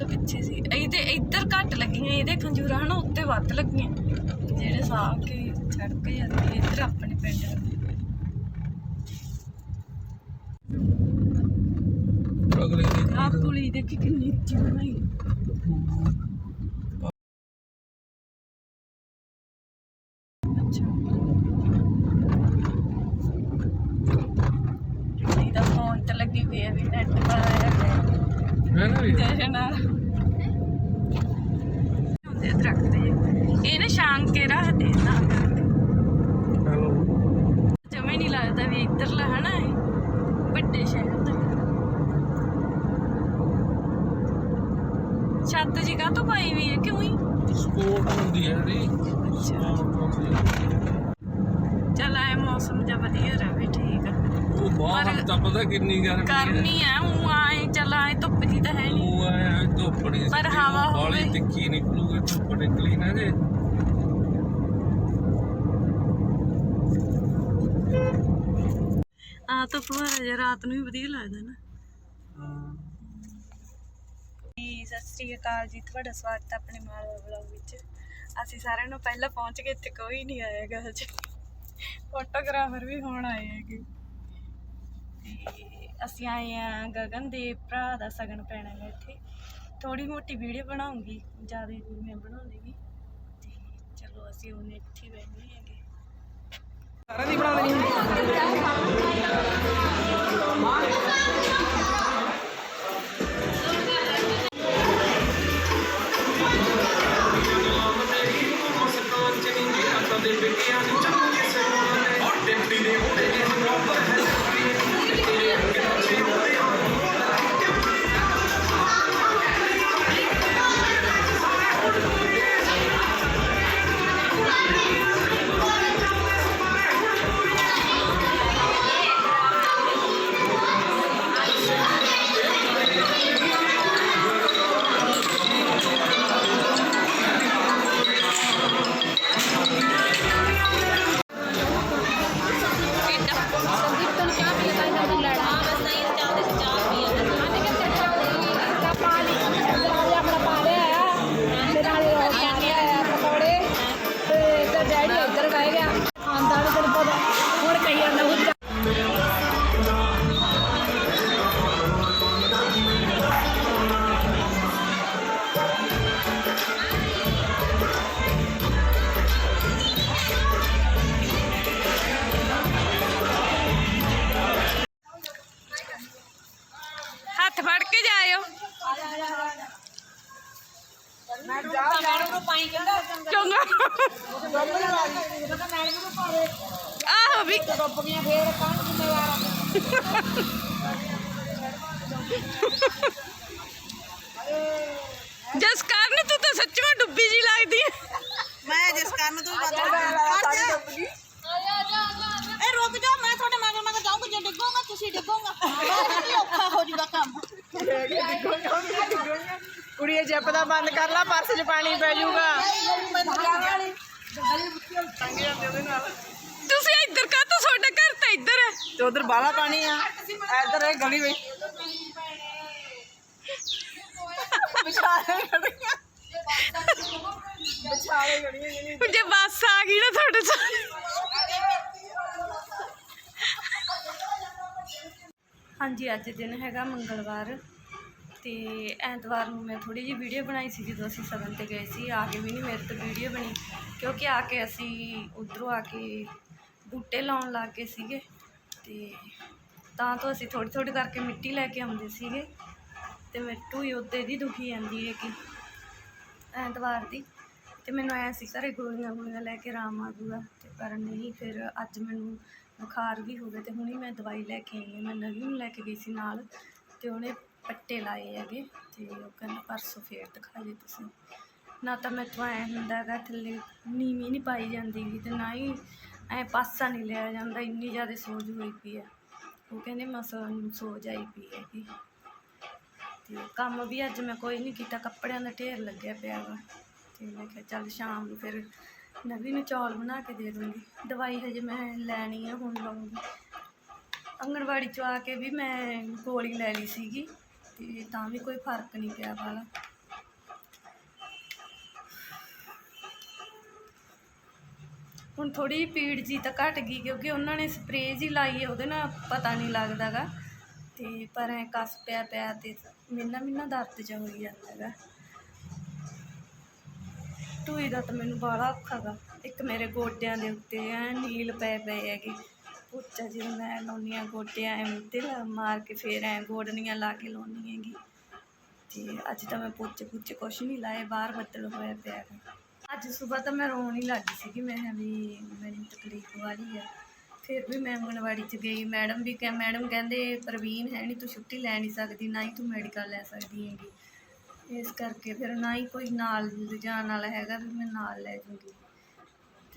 ਤੋਂ ਪਿੱਛੇ ਸੀ। ਇਹਦੇ ਇੱਧਰ ਘੱਟ ਲੱਗੀਆਂ ਇਹਦੇ ਖੰਜੂਰਾ ਹਨਾ ਉੱਤੇ ਵੱਧ ਲੱਗੀਆਂ। ਜਿਹੜੇ ਸਾਹ ਕੇ ਛੜਕ ਜਾਂਦੀ ਹੈ ਇੱਧਰ ਆਪਣੇ ਪਿੰਡ ਦੀ ਕੁਲੀ ਦੇਖੀ ਕਿੰਨੀ ਉੱਚੀ ਬਣਾਈ। ਅੱਛਾ। ਇਹਦਾ ਫੋਨ ਤੇ ਲੱਗੀ ਪਈ ਹੈ ਵੀ ਨੈਟ ਪਾਇਆ ਹੈ ਨਾਲ ਹੁੰਦੇ ਦਰਖਤ ਇਹ ਨਾ ਛਾਂਗ ਕੇ ਰੱਖਦੇ ਤਾਂ ਜਮੇ ਨਹੀਂ ਲੱਗਦਾ ਵੀ ਇੱਧਰਲਾ ਹੈ ਇਹ ਵੱਡੇ ਸ਼ਹਿਰ ਦਾ ਛੱਤ ਜੀ ਕਾ ਤੋਂ ਪਾਈ ਵੀ ਹੈ ਕਿਉਂ ਹੀ ਸਪੋਰਟ ਹੁੰਦੀ ਹੈ ਜਿਹੜੀ ਸਪੋਰਟ ਚੱਲ ਐ ਮੌਸਮ ਜਿਹਾ ਵਧੀਆ ਰਹੇ ਠੀਕ। ਆ ਉਹ ਬਾਹਰ ਪਰ- ਤਾਂ ਪਤਾ ਕਿੰਨੀ ਗਰਮੀ ਹੈ। ਕਰਨੀ ਆ ਉਹ ਆਏ ਚੱਲ ਆਏ ਧੁੱਪ ਜੀ ਤਾਂ ਹੈ ਨਹੀਂ। ਉਹ ਆਇਆ ਧੁੱਪੜੀ ਪਰ ਹਵਾ ਬਾਲੀ ਹੋਵੇ। ਤਿੱਖੀ ਨਿਕਲੂਗੀ ਧੁੱਪ ਨਿਕਲੀ ਨਾ ਜੇ। ਆ ਤਾਂ ਫੁਹਾਰਾ ਜਿਹਾ ਰਾਤ ਨੂੰ ਵੀ ਵਧੀਆ ਲੱਗਦਾ ਨਾ। ਸਤਿ ਸ੍ਰੀ ਅਕਾਲ ਜੀ ਤੁਹਾਡਾ ਸਵਾਗਤ ਹੈ ਆਪਣੇ ਮਾਲਵਾ ਵਲੌਗ ਵਿੱਚ। ਅਸੀਂ ਸਾਰਿਆਂ ਨੂੰ ਪਹਿਲਾਂ ਪਹੁੰਚ ਗਏ ਇੱਥੇ ਕੋਈ ਨਹੀਂ ਆਏਗਾ ਹਜੇ। ਫੋਟੋਗ੍ਰਾਫਰ ਵੀ ਹੁਣ ਆਏ ਹੈਗੇ। ਤੇ ਅਸੀਂ ਆਏ ਆ ਗਗਨ ਦੇ ਭਰਾ ਦਾ ਸਗਨ ਪੈਣਾ ਹੈ ਇੱਥੇ। ਥੋੜੀ ਮੋਟੀ ਵੀਡੀਓ ਬਣਾਉਂਗੀ, ਜ਼ਿਆਦਾ ਮੈਂ ਬਣਾਉਂਦੀ ਨਹੀਂ ਤੇ ਚਲੋ ਅਸੀਂ ਉਹਨੇ ਇੱਥੇ ਬੈਠੇ ਹੈਗੇ। ਸਾਰਿਆਂ ਦੀ ਬਣਾ ਦੇਣੀ ਚੰਗਾ ਆਹੋ ਵੀ ਜਸ ਕਰਨ ਤੂੰ ਤਾਂ ਸੱਚੀ ਡੁੱਬੀ ਜੀ ਲੱਗਦੀ ਹੈ ਕੁੜੀਏ ਜੱਪ ਦਾ ਬੰਦ ਕਰ ਲਾ ਪਰਸ 'ਚ ਪਾਣੀ ਪੈ ਜਾਊਗਾ। ਤੁਸੀਂ ਇੱਧਰ ਕਾ ਤੂੰ ਤੁਹਾਡਾ ਘਰ ਤਾਂ ਇੱਧਰ ਹੈ? ਤੇ ਉਧਰ ਬਾਲਾ ਪਾਣੀ ਆ। ਇੱਧਰ ਇਹ ਗਲੀ ਵਿੱਚ। ਜੇ ਬੱਸ ਆ ਗਈ ਨਾ ਤੁਹਾਡੇ ਤੋਂ ਹਾਂਜੀ ਅੱਜ ਦਿਨ ਹੈਗਾ ਮੰਗਲਵਾਰ। ਤੇ ਐਤਵਾਰ ਨੂੰ ਮੈਂ ਥੋੜੀ ਜਿਹੀ ਵੀਡੀਓ ਬਣਾਈ ਸੀ, ਜਦੋਂ ਅਸੀਂ ਸਗਨ ਤੇ ਗਏ ਸੀ। ਆ ਕੇ ਵੀ ਨਹੀਂ ਮੇਰੇ ਤੋਂ ਵੀਡੀਓ ਬਣੀ, ਕਿਉਂਕਿ ਆ ਕੇ ਅਸੀਂ ਉਧਰੋਂ ਆ ਕੇ ਬੂਟੇ ਲਾਉਣ ਲੱਗ ਗਏ ਸੀਗੇ ਤੇ ਤਾਂ ਤੋਂ ਅਸੀਂ ਥੋੜੀ ਥੋੜੀ ਕਰਕੇ ਮਿੱਟੀ ਲੈ ਕੇ ਆਉਂਦੇ ਸੀਗੇ ਤੇ ਮਿੱਟੂ ਹੀ ਉੱਤੇ ਦੀ ਦੁਖੀ ਜਾਂਦੀ ਹੈ ਕਿ ਐਤਵਾਰ ਦੀ। ਤੇ ਮੈਨੂੰ ਐ ਸੀ, ਘਰੇ ਗੋਲੀਆਂ ਗੋਲੀਆਂ ਲੈ ਕੇ ਆਰਾਮ ਆ ਜਾਊਗਾ। ਤੇ ਪਰ ਨਹੀਂ, ਫਿਰ ਅੱਜ ਮੈਨੂੰ ਬੁਖਾਰ ਵੀ ਹੋ ਗਿਆ ਤੇ ਹੁਣੀ ਮੈਂ ਦਵਾਈ ਲੈ ਕੇ ਆਈ ਹਾਂ। ਮੈਂ ਨਵੀਂ ਨੂੰ ਲੈ ਕੇ ਗਈ ਸੀ ਨਾਲ। ਤੇ ਉਹਨੇ ਪੱਟੇ ਲਾਏ ਹੈਗੇ ਤੇ ਉਹ ਕਹਿੰਦਾ ਪਰਸੋਂ ਫੇਰ ਦਿਖਾ ਜੇ ਤੁਸੀਂ। ਨਾ ਤਾਂ ਮੈਥੋਂ ਐ ਹੁੰਦਾ ਥੱਲੇ ਨੀਵੀਂ ਨਹੀਂ ਪਾਈ ਜਾਂਦੀ ਗੀ ਤੇ ਨਾ ਹੀ ਐ ਪਾਸਾ ਨਹੀਂ ਲਿਆ ਜਾਂਦਾ, ਇੰਨੀ ਜ਼ਿਆਦਾ ਸੋਜ ਹੋਈ ਪਈ ਹੈ। ਉਹ ਕਹਿੰਦੇ ਮਸਾਂ ਨੂੰ ਸੋਜ ਆਈ ਪਈ ਹੈਗੀ। ਤੇ ਕੰਮ ਵੀ ਅੱਜ ਮੈਂ ਕੋਈ ਨਹੀਂ ਕੀਤਾ, ਕੱਪੜਿਆਂ ਦਾ ਢੇਰ ਲੱਗਿਆ ਪਿਆ ਵਾ। ਤੇ ਮੈਂ ਕਿਹਾ ਚੱਲ ਸ਼ਾਮ ਨੂੰ ਫਿਰ ਨਵੀਂ ਨੂੰ ਚੌਲ ਬਣਾ ਕੇ ਦੇ ਦੂੰਗੀ। ਦਵਾਈ ਹਜੇ ਮੈਂ ਲੈਣੀ ਆ, ਹੁਣ ਲਵਾਂਗੀ ਅੰਗਣਵਾੜੀ ਚੋਂ ਆ ਕੇ ਵੀ ਮੈਂ ਗੋਲੀ ਲੈ ਲਈ ਸੀਗੀ ਤੇ ਤਾਂ ਵੀ ਕੋਈ ਫ਼ਰਕ ਨਹੀਂ ਪਿਆ ਵਾਲਾ। ਹੁਣ ਥੋੜੀ ਪੀੜ ਜੀ ਤਾਂ ਘਟ ਗਈ ਕਿਉਂਕਿ ਉਹਨਾਂ ਨੇ ਸਪਰੇਅ ਜੀ ਲਾਈ ਹੈ, ਉਹਦੇ ਨਾਲ ਪਤਾ ਨਹੀਂ ਲੱਗਦਾਗਾ। ਤੇ ਪਰ ਐ ਕਸ ਪਿਆ ਪਿਆ ਤੇ ਮਿੰਨਾ ਮਿੰਨਾ ਦਰਦ ਚੰਗੀ ਹੋਈ ਜਾਂਦਾਗਾ। ਟੂਈ ਦਾ ਤਾਂ ਮੈਨੂੰ ਬਾਹਲਾ ਔਖਾਗਾ ਇੱਕ ਮੇਰੇ ਗੋਡਿਆਂ ਦੇ ਉੱਤੇ ਐ ਨੀਲ ਪਏ ਪਏ ਹੈਗੇ। ਪੁੱਛਾ ਜਦੋਂ ਮੈਂ ਲਾਉਂਦੀ ਹਾਂ ਗੋਟਿਆਂ ਐ ਤੇ ਮਾਰ ਕੇ ਫੇਰ ਐ ਗੋਡਣੀਆਂ ਲਾ ਕੇ ਲਾਉਂਦੀ ਹੈਗੀ। ਤੇ ਅੱਜ ਤਾਂ ਮੈਂ ਪੁੱਛ ਪੁੱਛ ਕੁਛ ਨਹੀਂ ਲਾਏ, ਬਾਹਰ ਬੱਦਲ ਹੋਇਆ ਪਿਆ ਹੈਗਾ ਅੱਜ ਸਵੇਰ ਤਾਂ ਮੈਂ ਰੋਣ ਹੀ ਗਈ ਸੀਗੀ, ਮੈਂ ਕਿਹਾ ਵੀ ਮੈਨੂੰ ਤਕਲੀਫ ਵਾਲੀ ਆ। ਫਿਰ ਵੀ ਮੈਂ ਅੰਗਣਵਾੜੀ ਚ ਗਈ, ਮੈਡਮ ਵੀ ਕਹਿ, ਮੈਡਮ ਕਹਿੰਦੇ ਪ੍ਰਵੀਨ ਹੈ ਨਹੀਂ ਤੂੰ ਛੁੱਟੀ ਲੈ ਨਹੀਂ ਸਕਦੀ, ਨਾ ਹੀ ਤੂੰ ਮੈਡੀਕਲ ਲੈ ਸਕਦੀ ਹੈਗੀ। ਇਸ ਕਰਕੇ ਫਿਰ ਨਾ ਹੀ ਕੋਈ ਨਾਲ ਲਿਜਾਣ ਵਾਲਾ ਹੈਗਾ, ਵੀ ਮੈਂ ਨਾਲ ਲੈ ਜੂੰਗੀ।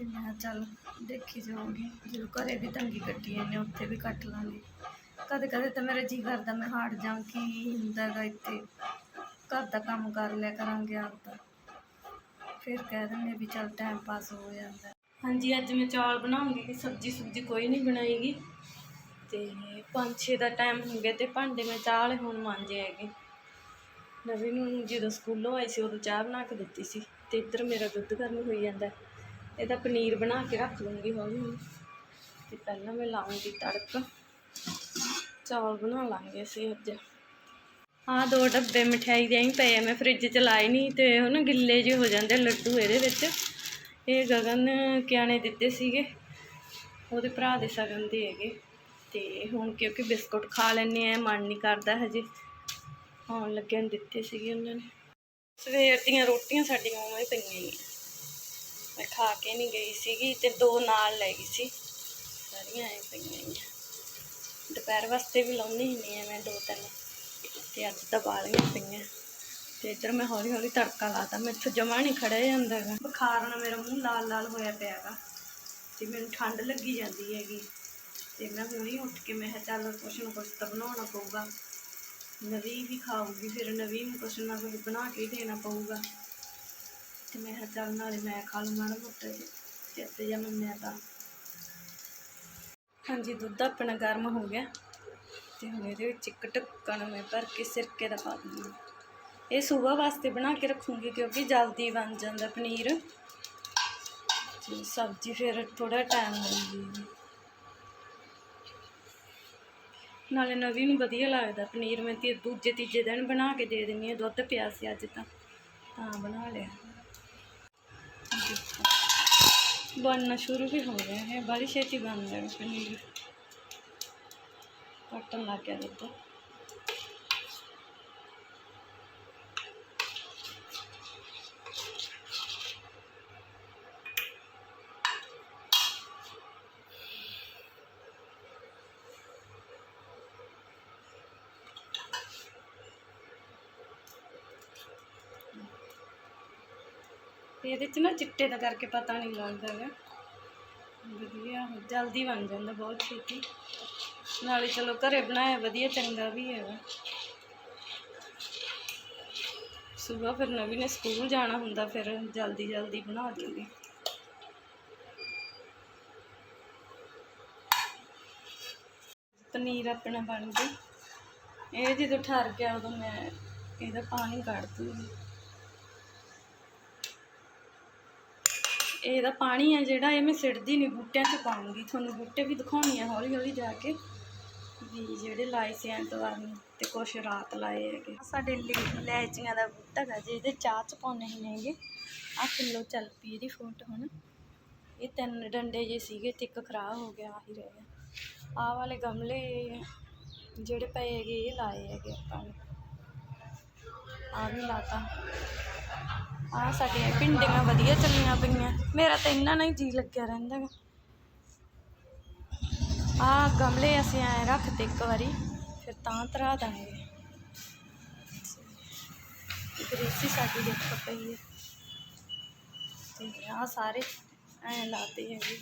ਤੇ ਮੈਂ ਚੱਲ ਦੇਖੀ ਜਾਊਂਗੀ, ਜਦੋਂ ਘਰੇ ਵੀ ਤੰਗੀ ਕੱਟੀ ਜਾਂਦੇ ਉੱਥੇ ਵੀ ਕੱਟ ਲਾਂਗੇ। ਕਦੇ ਕਦੇ ਤਾਂ ਮੇਰਾ ਜੀ ਕਰਦਾ, ਮੈਂ ਹਟ ਜਾਂ ਕੀ ਹੁੰਦਾ ਇੱਥੇ। ਘਰ ਦਾ ਕੰਮ ਕਰ ਲਿਆ ਕਰਾਂਗੇ ਆਪਦਾ ਫਿਰ ਕਹਿ ਦਿੰਦੇ ਵੀ ਚੱਲ ਟਾਈਮ ਪਾਸ ਹੋ ਜਾਂਦਾ। ਹਾਂਜੀ, ਅੱਜ ਮੈਂ ਚੌਲ ਬਣਾਉਂਗੀ ਕਿ ਸਬਜ਼ੀ ਸੁਬਜ਼ੀ ਕੋਈ ਨਹੀਂ ਬਣਾਏਗੀ। ਤੇ ਪੰਜ ਛੇ ਦਾ ਟਾਈਮ ਹੋ ਗਿਆ ਤੇ ਭਾਂਡੇ ਮੈਂ ਚਾਹ ਵਾਲੇ ਹੁਣ ਮਾਂਜੇ ਹੈਗੇ। ਨਵੀਂ ਨੂੰ ਜਦੋਂ ਸਕੂਲੋਂ ਆਈ ਸੀ, ਉਦੋਂ ਚਾਹ ਬਣਾ ਕੇ ਦਿੱਤੀ ਸੀ। ਤੇ ਇੱਧਰ ਮੇਰਾ ਦੁੱਧ ਗਰਮ ਹੋਈ ਜਾਂਦਾ। ਇਹਦਾ ਪਨੀਰ ਬਣਾ ਕੇ ਰੱਖ ਲੂੰਗੀ ਹੌਲੀ ਹੌਲੀ। ਤੇ ਪਹਿਲਾਂ ਮੈਂ ਲਾਉਂਗੀ ਤੜਕ। ਚੌਲ ਬਣਾ ਲਾਂਗੇ ਅਸੀਂ ਅੱਜ। ਆਹ ਦੋ ਡੱਬੇ ਮਠਿਆਈ ਦੇ ਹੀ ਪਏ ਮੈਂ ਫ੍ਰਿਜ ਚ ਲਾਏ ਨਹੀਂ ਤੇ ਉਹ ਨਾ ਗਿੱਲੇ ਜਿਹੇ ਹੋ ਜਾਂਦੇ ਲੱਡੂ ਇਹਦੇ ਵਿੱਚ। ਇਹ ਗਗਨ ਕਿਆਣੇ ਦਿੱਤੇ ਸੀਗੇ। ਉਹਦੇ ਭਰਾ ਦੇ ਸਗਨ ਦੇ ਹੈਗੇ। ਤੇ ਹੁਣ ਕਿਉਂਕਿ ਬਿਸਕੁਟ ਖਾ ਲੈਣੇ ਆ, ਮਨ ਨਹੀਂ ਕਰਦਾ ਹਜੇ। ਆਉਣ ਲੱਗਿਆਂ ਨੂੰ ਦਿੱਤੇ ਸੀਗੇ ਉਹਨਾਂ ਨੇ। ਸਵੇਰ ਦੀਆਂ ਰੋਟੀਆਂ ਸਾਡੀਆਂ ਉਵੇਂ ਪਈਆਂ ਹੀ ਮੈਂ ਖਾ ਕੇ ਨਹੀਂ ਗਈ ਸੀਗੀ ਤੇ ਦੋ ਨਾਲ ਲੈ ਗਈ ਸੀ। ਸਾਰੀਆਂ ਐ ਪਈਆਂ ਆ ਦੁਪਹਿਰ ਵਾਸਤੇ ਵੀ ਲਾਉਣੀ ਹੁੰਦੀ ਆ ਮੈਂ ਦੋ ਤਿੰਨ। ਤੇ ਅੱਜ ਤਾਂ ਬਾਲੀਆਂ ਪਈਆਂ। ਤੇ ਇੱਧਰ ਮੈਂ ਹੌਲੀ ਹੌਲੀ ਤੜਕਾ ਲਾਤਾ ਮੈਥੋਂ ਜਮਾ ਨਹੀਂ ਖੜਿਆ ਜਾਂਦਾ ਹੈਗਾ ਬੁਖਾਰ ਨਾਲ ਮੇਰਾ ਮੂੰਹ ਲਾਲ ਲਾਲ ਹੋਇਆ ਪਿਆ ਹੈਗਾ ਤੇ ਮੈਨੂੰ ਠੰਡ ਲੱਗੀ ਜਾਂਦੀ ਹੈਗੀ। ਤੇ ਮੈਂ ਹੁਣੇ ਉੱਠ ਕੇ ਮੈਂ ਕਿਹਾ ਚੱਲ ਕੁਛ ਨਾ ਕੁਛ ਤਾਂ ਬਣਾਉਣਾ ਪਊਗਾ। ਨਵੀਂ ਵੀ ਖਾਊਗੀ, ਫਿਰ ਨਵੀਂ ਨੂੰ ਕੁਛ ਨਾ ਕੁਛ ਬਣਾ ਕੇ ਹੀ ਦੇਣਾ ਪਊਗਾ। ਤੇ ਮੈਂ ਕਿਹਾ ਚੱਲ ਨਾਲੇ ਮੈਂ ਖਾ ਲਵਾਂ ਮਾੜਾ ਮੋਟਾ ਜਿਹਾ ਚਿੱਤ ਜਿਹਾ ਮੰਨਿਆ ਤਾਂ। ਹਾਂਜੀ, ਦੁੱਧ ਆਪਣਾ ਗਰਮ ਹੋ ਗਿਆ ਤੇ ਹੁਣ ਇਹਦੇ ਵਿੱਚ ਇੱਕ ਢੱਕਣ ਮੈਂ ਭਰ ਕੇ ਸਿਰਕੇ ਦਾ ਪਾ ਦਿੰਦੀ ਇਹ ਸਵੇਰ ਵਾਸਤੇ ਬਣਾ ਕੇ ਰੱਖੂੰਗੀ ਕਿਉਂਕਿ ਜਲਦੀ ਬਣ ਜਾਂਦਾ ਪਨੀਰ। ਤੇ ਸਬਜ਼ੀ ਫਿਰ ਥੋੜਾ ਟਾਈਮ ਲੱਗਦੀ ਨਾਲੇ ਨਵੀਂ ਨੂੰ ਵਧੀਆ ਲੱਗਦਾ ਪਨੀਰ। ਮੈਂ ਤੇ ਦੂਜੇ ਤੀਜੇ ਦਿਨ ਬਣਾ ਕੇ ਦੇ ਦਿੰਦੀ ਹਾਂ ਦੁੱਧ ਪਿਆ ਸੀ ਅੱਜ ਤਾਂ। ਤਾਂ ਬਣਾ ਲਿਆ। ਦੇਖੋ। ਬਣਨਾ ਸ਼ੁਰੂ ਵੀ ਹੋ ਗਿਆ ਹੈ। ਬੜੀ ਛੇਤੀ ਬਣ ਜਾਣਾ ਪਨੀਰ। ਕੱਟਣ ਲੱਗ ਗਿਆ ਦੁੱਧ। ਤੇ ਇਹਦੇ ਚ ਨਾ ਚਿੱਟੇ ਦਾ ਕਰਕੇ ਪਤਾ ਨਹੀਂ ਲੱਗਦਾ ਹੈਗਾ। ਵਧੀਆ, ਜਲਦੀ ਬਣ ਜਾਂਦਾ ਬਹੁਤ ਛੇਤੀ। ਨਾਲੇ ਚਲੋ ਘਰੇ ਬਣਾਇਆ ਵਧੀਆ, ਚੰਗਾ ਵੀ ਹੈਗਾ। ਸਵੇਰ ਫਿਰ ਨਵੀਂ ਨੇ ਸਕੂਲ ਜਾਣਾ ਹੁੰਦਾ, ਫਿਰ ਜਲਦੀ ਜਲਦੀ ਬਣਾ ਦਿੰਦੀ। ਪਨੀਰ ਆਪਣਾ ਬਣ ਗਿਆ। ਇਹ ਜਦੋਂ ਠਰ ਗਿਆ ਉਦੋਂ ਮੈਂ ਇਹਦਾ ਪਾਣੀ ਕੱਢ ਦੂੰਗੀ ਇਹਦਾ ਪਾਣੀ ਹੈ ਜਿਹੜਾ, ਇਹ ਮੈਂ ਸਿੱਟਦੀ ਨਹੀਂ ਬੂਟਿਆਂ 'ਚ ਪਾਉਂਗੀ। ਤੁਹਾਨੂੰ ਬੂਟੇ ਵੀ ਦਿਖਾਉਣੀ ਆ ਹੌਲੀ ਹੌਲੀ ਜਾ ਕੇ। ਵੀ ਜਿਹੜੇ ਲਾਏ ਸੀ ਐਤਵਾਰ ਨੂੰ, ਤੇ ਕੁਛ ਰਾਤ ਲਾਏ ਹੈਗੇ। ਸਾਡੇ ਲੇ- ਲੈਚੀਆਂ ਦਾ ਬੂਟਾ ਹੈਗਾ ਜਿਹਦੇ ਚਾਹ ਚ ਪਾਉਣੇ ਹੀ ਨੇਗੇ ਆ ਕਿਲੋ ਚੱਲ ਪਈ ਇਹਦੀ ਫੋਟ ਹੁਣ। ਇਹ ਤਿੰਨ ਡੰਡੇ ਜੇ ਸੀਗੇ, ਤੇ ਇੱਕ ਖਰਾਬ ਹੋ ਗਿਆ, ਆਹੀ ਰਹਿ ਗਿਆ। ਆਹ ਵਾਲੇ ਗਮਲੇ ਜਿਹੜੇ ਪਏ ਹੈਗੇ, ਇਹ ਲਾਏ ਹੈਗੇ ਆਪਾਂ ਨੇ। ਆ ਵੀ ਲਾਤਾ। ਆ ਸਾਡੀਆਂ ਭਿੰਡੀਆਂ ਵਧੀਆ ਚੱਲੀਆਂ ਪਈਆਂ। ਮੇਰਾ ਤਾਂ ਇੰਨਾ ਨਹੀਂ ਜੀ ਲੱਗਿਆ ਰਹਿੰਦਾ ਗਾ। ਆ ਗਮਲੇ ਅਸੀਂ ਐ ਰੱਖਦੇ ਇੱਕ ਵਾਰੀ, ਫਿਰ ਤਾਂ ਤਰਾ ਦਾਂਗੇ। ਗ੍ਰੇਸੀ ਸਾਡੀ ਦੇਖੋ ਪਈ ਹੈ। ਤੇ ਆ ਸਾਰੇ ਐ ਲਾਤੇ ਹੈਗੇ।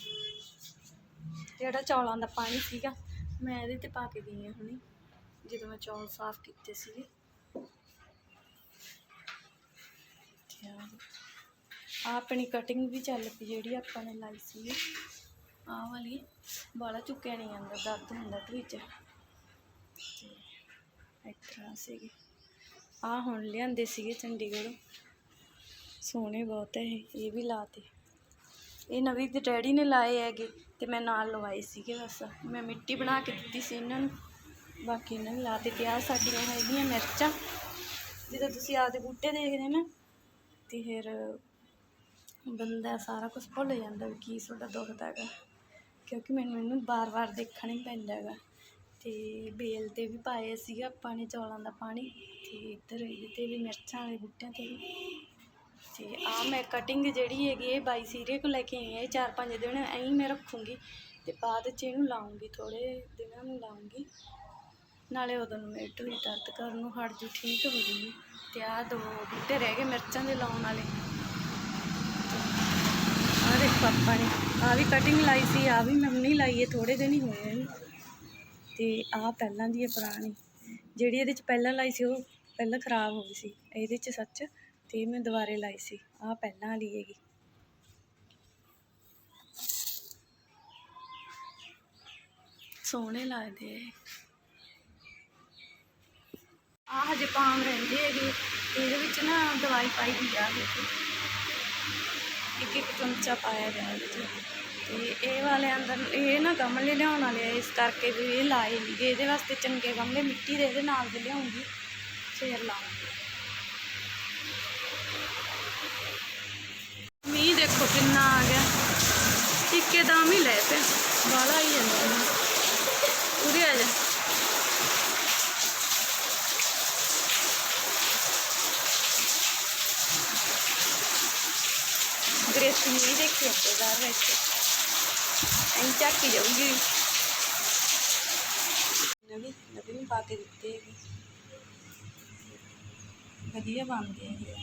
ਜਿਹੜਾ ਚੌਲਾਂ ਦਾ ਪਾਣੀ ਸੀਗਾ, ਮੈਂ ਇਹਦੇ ਤੇ ਪਾ ਕੇ ਗਈ ਹਾਂ ਹੁਣੀ, ਜਦੋਂ ਮੈਂ ਚੌਲ ਸਾਫ਼ ਕੀਤੇ ਸੀਗੇ ਤੇ ਆਹ ਦੇਖੋ। ਆਹ ਆਪਣੀ ਕਟਿੰਗ ਵੀ ਚੱਲ ਪਈ ਜਿਹੜੀ ਆਪਾਂ ਨੇ ਲਾਈ ਸੀ। ਆਹ ਵਾਲੀ ਵਾਲਾ ਚੁੱਕਿਆ ਨਹੀਂ ਜਾਂਦਾ, ਦਰਦ ਹੁੰਦਾ ਢੂਈ 'ਚ ਤੇ ਤਰ੍ਹਾਂ ਸੀਗੇ। ਆਹ ਹੁਣ ਲਿਆਂਦੇ ਸੀਗੇ ਚੰਡੀਗੜ੍ਹ। ਸੋਹਣੇ ਬਹੁਤ ਹੈ ਇਹ ਵੀ ਲਾਤੇ। ਇਹ ਨਵੀਂ ਦੇ ਡੈਡੀ ਨੇ ਲਾਏ ਹੈਗੇ ਤੇ ਮੈਂ ਨਾਲ ਲਵਾਏ ਸੀਗੇ ਬਸ। ਮੈਂ ਮਿੱਟੀ ਬਣਾ ਕੇ ਦਿੱਤੀ ਸੀ ਇਹਨਾਂ ਨੂੰ। ਬਾਕੀ ਇਹਨਾਂ ਨੇ ਲਾਤੇ ਤੇ ਪਿਆ ਸਾਡੀਆਂ ਹੈਗੀਆਂ ਮਿਰਚਾਂ। ਜਦੋਂ ਤੁਸੀਂ ਆਪਦੇ ਬੂਟੇ ਦੇਖਦੇ ਨਾ, ਤੇ ਫਿਰ ਬੰਦਾ ਸਾਰਾ ਕੁਝ ਭੁੱਲ ਜਾਂਦਾ ਵੀ ਕੀ ਤੁਹਾਡਾ ਦੁਖਦਾ ਹੈਗਾ। ਕਿਉਂਕਿ ਮੈਨੂੰ ਇਹਨੂੰ ਬਾਰ-ਬਾਰ ਦੇਖਣਾ ਹੀ ਪੈਂਦਾ ਹੈਗਾ। ਤੇ ਬੇਲ ਤੇ ਵੀ ਪਾਏ ਸੀਗਾ ਆਪਾਂ ਨੇ ਚੌਲਾਂ ਦਾ ਪਾਣੀ ਤੇ ਇੱਧਰ ਇਹਦੇ ਤੇ ਵੀ ਮਿਰਚਾਂ ਵਾਲੇ ਬੂਟਿਆਂ ਤੇ ਵੀ। ਤੇ ਆ ਮੈਂ ਕਟਿੰਗ ਜਿਹੜੀ ਹੈਗੀ ਇਹ ਬਾਈ ਸੀਰੇ ਕੋਲ ਲੈ ਕੇ ਆਈ ਹਾਂ, ਇਹ ਚਾਰ ਪੰਜ ਦਿਨ ਐਂ ਮੈਂ ਰੱਖੂੰਗੀ ਤੇ ਬਾਅਦ ਚ ਇਹਨੂੰ ਲਾਉਂਗੀ ਥੋੜੇ ਦਿਨਾਂ ਨੂੰ ਲਾਉਂਗੀ। ਨਾਲੇ ਉਦੋਂ ਨੂੰ ਮੇਰੇ ਢੂਈ ਦਰਦ ਕਰਨ ਨੂੰ ਹਟ ਜੂ ਠੀਕ ਹੋ ਜੂਗੀ ਤੇ ਆ ਦੋ ਬੂਟੇ ਰਹਿ ਗਏ ਮਿਰਚਾਂ ਦੇ ਲਾਉਣ ਵਾਲੇ। ਪਾਪਾ ਨੇ। ਆ ਵੀ ਕਟਿੰਗ ਲਾਈ ਸੀ ਆ ਵੀ ਮੈਂ ਨਹੀਂ ਲਾਈ ਹੈ ਥੋੜੇ ਦਿਨ ਹੀ ਹੋਏ ਆ ਤੇ ਆ ਪਹਿਲਾਂ ਦੀ ਹੈ ਪੁਰਾਣੀ। ਜਿਹੜੀ ਇਹਦੇ ਚ ਪਹਿਲਾਂ ਲਾਈ ਸੀ, ਉਹ ਪਹਿਲਾਂ ਖਰਾਬ ਹੋ ਗਈ ਸੀ। ਇਹਦੇ ਚ ਸੱਚ, ਤੇ ਮੈਂ ਦੁਬਾਰੇ ਲਾਈ ਸੀ। ਆ ਪਹਿਲਾਂ ਵਾਲੀ ਹੈਗੀ। ਸੋਹਣੇ ਲੱਗਦੇ ਆ ਆ ਹਜੇ ਪਾਮ ਰਹਿੰਦੇ ਹੈਗੇ। ਇਹਦੇ ਵਿੱਚ ਨਾ ਦਵਾਈ ਪਾਈ ਹੋਈ ਆ। ਦੇਖੋ ਇੱਕ ਇੱਕ ਚਮਚਾ ਪਾਇਆ ਗਿਆ ਇਹਦੇ 'ਚ। ਤੇ ਇਹ ਵਾਲੇ ਅੰਦਰ ਇਹ ਨਾ ਗਮਲੇ ਲਿਆਉਣ ਵਾਲੇ ਆ, ਇਸ ਕਰਕੇ ਵੀ ਇਹ ਲਾਏ ਨਹੀਂਗੇ ਇਹਦੇ ਵਾਸਤੇ ਚੰਗੇ ਗਮਲੇ, ਮਿੱਟੀ ਦੇ, ਇਹਦੇ ਨਾਲ ਦੇ ਲਿਆਉਂਗੀ, ਫੇਰ ਲਾਉਂਗੀ ਮੀਂਹ ਦੇਖੋ ਕਿੰਨਾ ਆ ਗਿਆ। ਇੱਕੇਦਮ ਹੀ ਲੈ ਪਿਆ ਵਾਲਾ ਹੀ ਜਾਂਦਾ ਇਹਨੂੰ। ਉਰੇ ਆ ਜਾ ਗ੍ਰੇਸ ਮੀਂਹ ਦੇਖੀ ਜਾਂਦੇ ਬਾਹਰ ਵਿੱਚ ਐਂ ਜਾਊਗੀ ਨਵੀਂ ਨਵੀਂ ਪਾ ਕੇ ਦਿੱਤੇ ਵਧੀਆ ਬਣਦੇ ਹੈਗੇ ਆ।